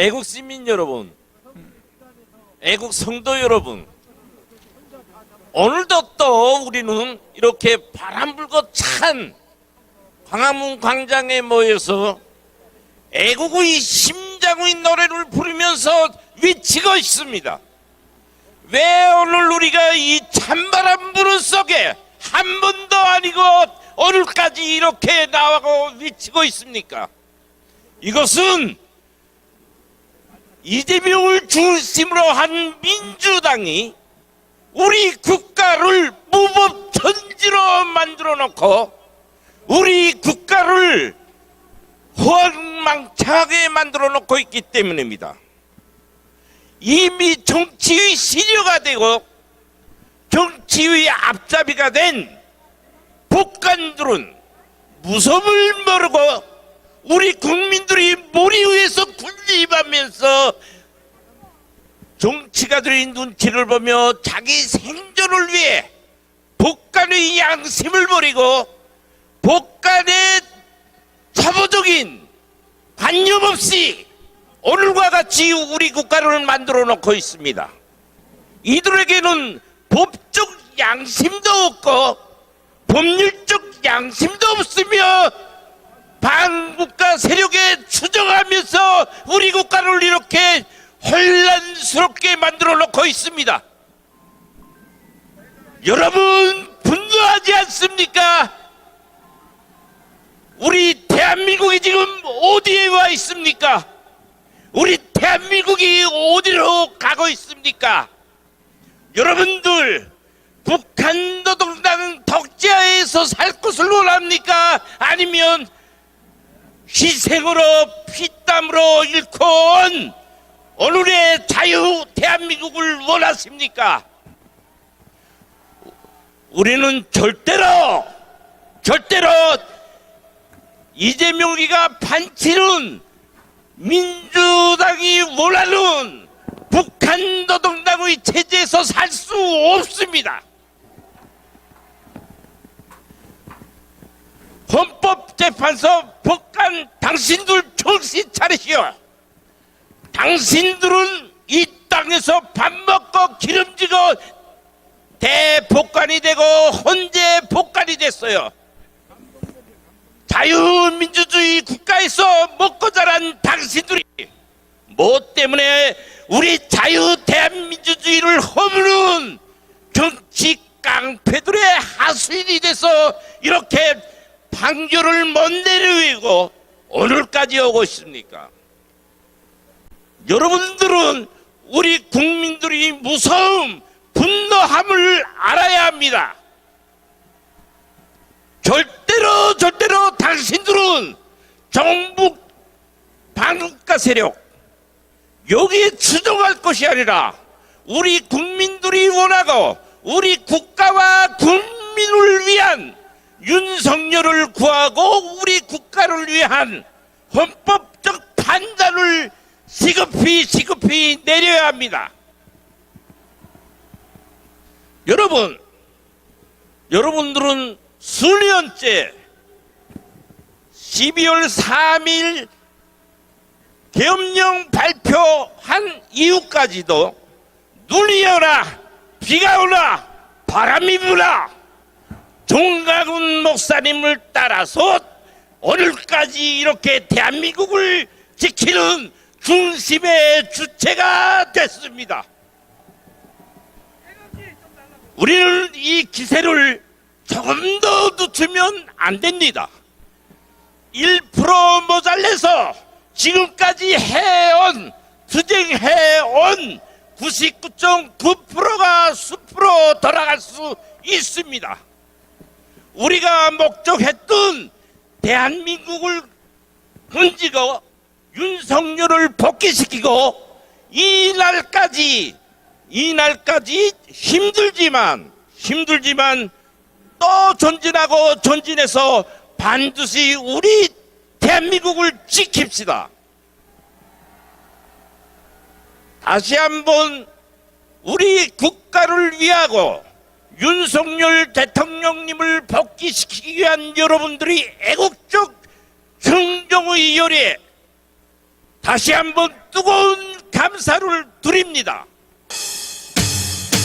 애국 시민 여러분, 애국 성도 여러분, 오늘도 또 우리는 이렇게 바람 불고 찬 광화문 광장에 모여서 애국의 심장의 노래를 부르면서 외치고 있습니다. 왜 오늘 우리가 이 찬바람 부는 속에 한 번도 아니고 오늘까지 이렇게 나와고 외치고 있습니까? 이것은 이재명을 중심으로 한 민주당이 우리 국가를 무법천지로 만들어 놓고 우리 국가를 호황망창하게 만들어 놓고 있기 때문입니다. 이미 정치의 시료가 되고 정치의 앞잡이가 된 복관들은 무섭을 모르고 우리 국민들이 머리 위에서 군림하면서 정치가들의 눈치를 보며 자기 생존을 위해 복간의 양심을 버리고 복간의 차보적인 관념 없이 오늘과 같이 우리 국가를 만들어 놓고 있습니다. 이들에게는 법적 양심도 없고 법률적 양심도 없으며 반국가 세력에 추정하면서 우리 국가를 이렇게 혼란스럽게 만들어 놓고 있습니다. 여러분 분노하지 않습니까? 우리 대한민국이 지금 어디에 와 있습니까? 우리 대한민국이 어디로 가고 있습니까? 여러분들 북한 노동당 덕지하에서 살 것을 원합니까? 아니면 희생으로 피땀으로 온 오늘의 자유 대한민국을 원하십니까? 우리는 절대로 절대로 이재명이가 반치는 민주당이 원하는 북한 노동당의 체제에서 살 수 없습니다. 헌법재판소 법관 당신들 정신 차리시오. 당신들은 이 땅에서 밥 먹고 기름지고 대복관이 되고 헌재 복관이 됐어요. 자유민주주의 국가에서 먹고 자란 당신들이 뭐 때문에 우리 자유 대한민주주의를 허무는 정치 깡패들의 하수인이 돼서 이렇게 판결을 못 내리고 오늘까지 오고 있습니까? 여러분들은 우리 국민들이 무서움, 분노함을 알아야 합니다. 절대로 절대로 당신들은 정부 반국가 세력 여기에 추종할 것이 아니라 우리 국민들이 원하고 우리 국가와 국민을 위한 윤석열을 구하고 우리 국가를 위한 헌법적 판단을 시급히 시급히 내려야 합니다. 여러분, 여러분들은 수년째 12월 3일 계엄령 발표한 이후까지도 눈이 오나 비가 오나 바람이 부나 종가군 목사님을 따라서 오늘까지 이렇게 대한민국을 지키는 중심의 주체가 됐습니다. 우리는 이 기세를 조금 더 늦추면 안 됩니다. 1% 모자라서 지금까지 해온 투쟁해온 99.9%가 숲으로 돌아갈 수 있습니다. 우리가 목적했던 대한민국을 흔지고 윤석열을 복귀시키고 이 날까지 이 날까지 힘들지만 힘들지만 또 전진하고 전진해서 반드시 우리 대한민국을 지킵시다. 다시 한번 우리 국가를 위하고 윤석열 대통령님을 복귀시키기 위한 여러분들이 애국적 정정의 열에 다시 한번 뜨거운 감사를 드립니다.